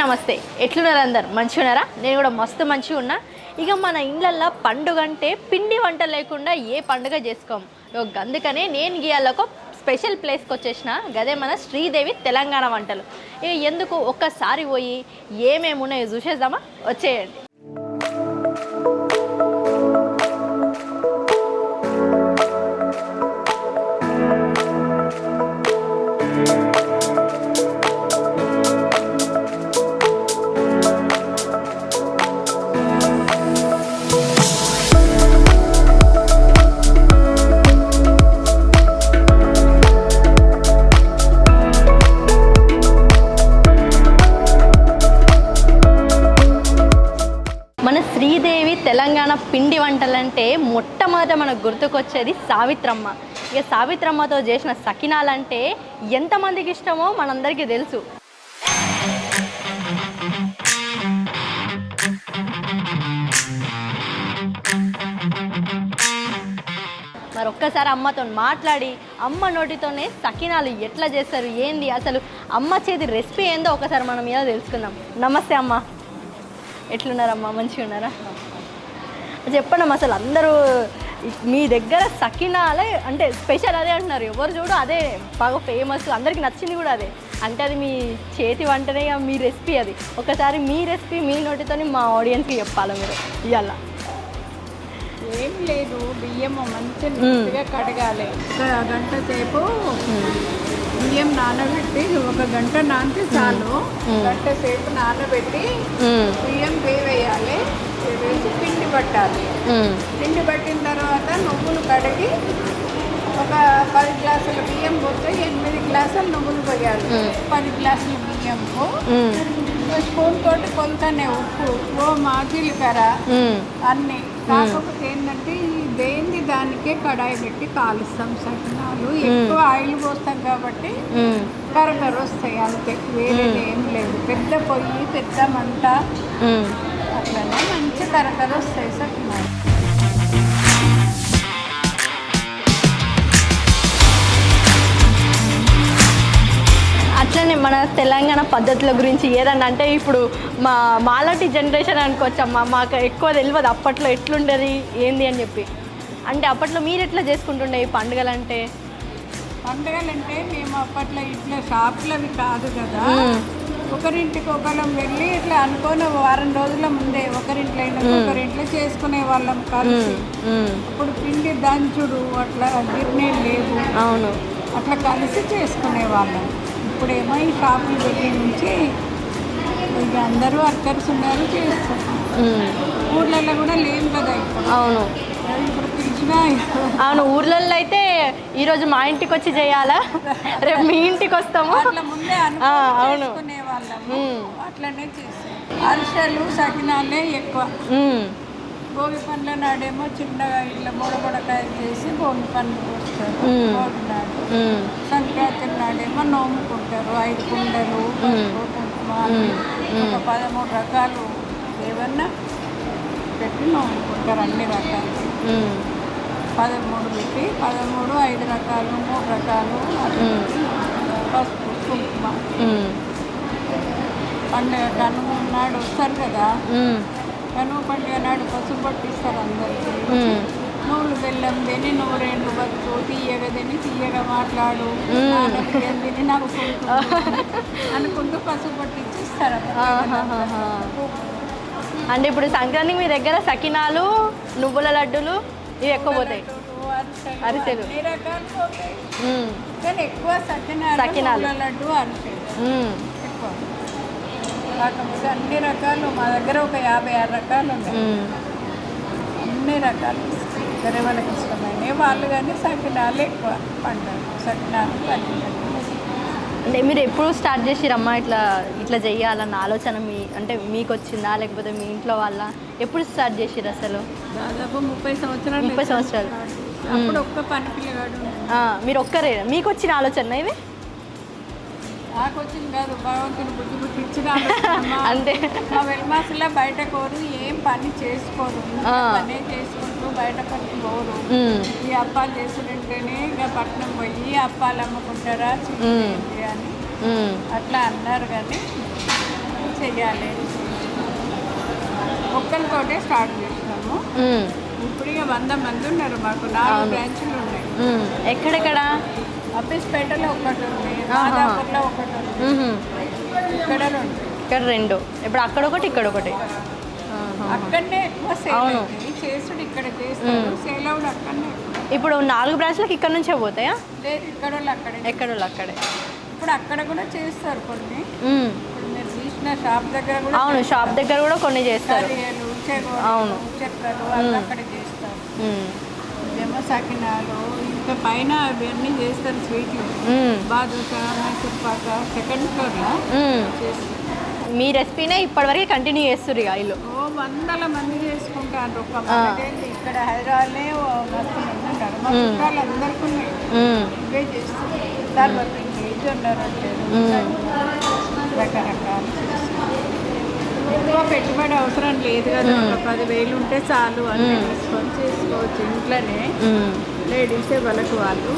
నమస్తే. ఎట్లున్నారు అందరు? మంచిగా ఉన్నారా నేను కూడా మస్తు మంచిగా ఉన్నా. ఇక మన ఇళ్ళల్లో పండుగ అంటే పిండి వంట లేకుండా ఏ పండుగ చేసుకోం. అందుకనే నేను గీయాల ఒక స్పెషల్ ప్లేస్కి వచ్చేసిన. గదే మన శ్రీదేవి తెలంగాణ వంటలు. ఇక ఎందుకు ఒక్కసారి పోయి ఏమేమి ఉన్నాయో చూసేద్దామా? వచ్చేయండి. తెలంగాణ పిండి వంటలంటే మొట్టమొదట మనకు గుర్తుకొచ్చేది సావిత్రమ్మ. ఇక సావిత్రమ్మతో చేసిన సకినాలంటే ఎంతమందికి ఇష్టమో మనందరికీ తెలుసు. మరి ఒక్కసారి అమ్మతో మాట్లాడి అమ్మ నోటితోనే సకినాలు ఎట్లా చేస్తారు ఏంది అసలు అమ్మ చేతి రెసిపీ ఏందో ఒకసారి మనం ఏదో తెలుసుకుందాం. నమస్తే అమ్మ. ఎట్లున్నారమ్మా? మంచిగా ఉన్నారా చెప్పండి అసలు అందరూ మీ దగ్గర సకినాలే అంటే స్పెషల్ అదే అంటున్నారు. ఎవరు చూడు అదే బాగా ఫేమస్ అందరికి నచ్చింది కూడా అదే. అంటే అది మీ చేతి వంటనే మీ రెసిపీ అది. ఒకసారి మీ రెసిపీ మీ నోటితోని మా ఆడియన్స్కి చెప్పాలి మీరు. ఇవాళ ఏం లేదు బియ్యం మంచి నీట్గా కడగాలి. ఒక గంట సేపు బియ్యం నానబెట్టి ఒక గంట నానితే చాలు. గంట సేపు నానబెట్టి బియ్యం వేసి పిండి పట్టాలి. పిండి పట్టిన తర్వాత నువ్వులు కడిగి ఒక పది గ్లాసుల బియ్యం పోతే ఎనిమిది గ్లాసులు నువ్వులు పోయాలి. పది గ్లాసుల బియ్యంకు. స్పూన్ తోటి కొలతనే ఉప్పు ఓమా జీలకర్ర అన్నీ. కాకపోతే ఏంటంటే ఈ దేంది దానికే కడాయి పెట్టి కాలుస్తాం సకినాలు. ఎక్కువ ఆయిల్ పోస్తాం కాబట్టి కరకర వస్తాయి అంతే. వేరేది ఏం లేదు. పెద్ద పొయ్యి పెద్ద మంట. అట్లనే మంచి వస్తాయి సకినాలు అట్లనే మన తెలంగాణ పద్ధతుల గురించి ఏదన్నా అంటే ఇప్పుడు మా మాలాంటి జనరేషన్ అనుకోవచ్చమ్మా మాకు ఎక్కువ తెలియదు అప్పట్లో ఎట్లుండేది ఏంది అని చెప్పి. అంటే అప్పట్లో మీరు ఎట్లా చేసుకుంటుండే ఈ పండుగలు అంటే పండుగలంటే మేము అప్పట్లో ఇట్లా షాపులవి కాదు కదా. ఒకరింటికి ఒకరం వెళ్ళి ఇట్లా అనుకోని వారం రోజుల ముందే ఒకరింట్లో అయినా ఒకరింట్లో చేసుకునే వాళ్ళం కలిసి. ఇప్పుడు పిండి దంచుడు అట్లా గిర్నీలు లేవు. అవును. అట్లా కలిసి చేసుకునే వాళ్ళం. ఇప్పుడేమో ఈ షాపులు వెళ్ళి నుంచి ఇక అందరూ వర్కర్స్ ఉన్నారు చేస్తున్నారు ఊర్లలో కూడా లేవు కదా ఇప్పుడు. అవును. ఇప్పుడు అవును ఊర్లలో అయితే ఈరోజు మా ఇంటికి వచ్చి చేయాలా? రేపు మీ ఇంటికి వస్తాము. అవును. అట్లనే చేసాం అరిసెలు సకినాలే ఎక్కువ. భోగి పండ్ల నాడేమో చిన్నగా ఇట్లా బొడబొడకాయ చేసి భోగి పండ్లు పోస్తారు. భోగి నాడు. సంక్రాంతి నాడేమో నోముకుంటారు ఐదు కుండలు కుంకుమ. ఒక పదమూడు రకాలు ఏమన్నా పెట్టి నోముకుంటారు అన్ని రకాలు. పదమూడు పెట్టి పదమూడు ఐదు రకాలు మూడు రకాలు. పసుపు కుంకుమ. పండుగ కనుమ నాడు వస్తారు కదా? కనుమ పండుగ నాడు పసుపు పట్టిస్తారు అందరికీ. నువ్వులు బెల్లం తిని నువ్వు రెండు బతుకు తీయగా తిని తీయగా మాట్లాడు. తిని నవ్వుకుంటూ అనుకుంటూ పసుపు పట్టించి ఇస్తారు. అంటే ఇప్పుడు సంక్రాంతికి మీ దగ్గర సకినాలు నువ్వుల లడ్డూలు ఇవి ఎక్కువ పోతాయి. అరిసెలు. కానీ ఎక్కువ సకినాలు లడ్డు అరిసెలు ఎక్కువ. అన్ని రకాలు మా దగ్గర ఒక యాభై ఆరు రకాలు ఉన్నాయి. అన్ని రకాలు. వేరే వాళ్ళకి ఇష్టమైనవి. వాళ్ళు కానీ సకినాలు ఎక్కువ పండుగ సకినాలు పల్లీలు. అంటే మీరు ఎప్పుడు స్టార్ట్ చేసిరమ్మా? ఇట్లా ఇట్లా చెయ్యాలన్న ఆలోచన మీ అంటే మీకు వచ్చిందా లేకపోతే మీ ఇంట్లో వాళ్ళ ఎప్పుడు స్టార్ట్ చేసిరు అసలు? దాదాపు ముప్పై సంవత్సరాలు ముప్పై సంవత్సరాలు. అప్పుడు ఒక్క పని పిల్లగాడు మీరు ఒక్కరే. మీకు వచ్చిన ఆలోచన ఇది నాకు వచ్చింది కాదు భగవంతుని బుద్ధి బుద్ధి ఇచ్చిన ఆలోచన. మా- అంతే మా వెల్మాసులో బయట కోరు ఏం పని చేసుకోరు. పనే చేసుకుంటూ బయట పనికి పోరు ఈ అప్పాలు చేసుకుంటేనే ఇక పట్నం పోయి అప్పాలు అమ్ముకుంటారా అని అట్లా అన్నారు కానీ చెయ్యాలి ఒక్కరితోటే స్టార్ట్ చేసినాము. ఇప్పుడు ఇక వంద మంది ఉన్నారు మాకు నాలుగు. బ్రాంచ్లు ఉన్నాయి. ఎక్కడెక్కడ అబ్బిస్పేటలో ఒకటి ఉంది. మాదాపూర్లో ఒకటి ఉంది. ఇక్కడ రెండు ఇక్కడ రెండు ఇప్పుడు అక్కడ ఒకటి ఇక్కడ ఒకటి. అక్కడనే ఎక్కువ సేల్ చేసుడు ఇక్కడ చేస్తారు. సేల్ అవుడు అక్కడనే. ఇప్పుడు నాలుగు బ్రాంచ్లకు ఇక్కడ నుంచే పోతాయా? లేదు ఇక్కడ వాళ్ళు అక్కడే. ఎక్కడ వాళ్ళు అక్కడే? ఇప్పుడు అక్కడ కూడా చేస్తారు కొన్ని. ఇప్పుడు మీరు తీసిన షాప్ దగ్గర కూడా అవును షాప్ దగ్గర కూడా కొన్ని చేస్తారు. అవును. మ్మ్. అక్కడ చేస్తారు. ఇదేమో సకినాలు ఇంకా పైన అవన్నీ చేస్తారు స్వీట్లు. బాదుషా మైసూర్ పాక సెకండ్ ఫ్లోర్లో మీ రెసిపీనే ఇప్పటివరకు కంటిన్యూ చేస్తారు ఇక ఇల్లు. వందల మంది చేసుకుంటారు ఇక్కడ హైదరాబాద్లే ఓ మస్తు మంది ఉంటారు మా మ్మ్. చుట్టాలు అందరికీ ఉన్నాయి. ఇవే తర్వాత. రకరకాలు. ఎక్కువ పెట్టుబడి అవసరం లేదు కదా మ్మ్. ఒక పదివేలు ఉంటే చాలు అన్నీ మ్మ్. తీసుకొని చేసుకోవచ్చు ఇంట్లోనే. లేడీసే వాళ్ళకు వాళ్ళు.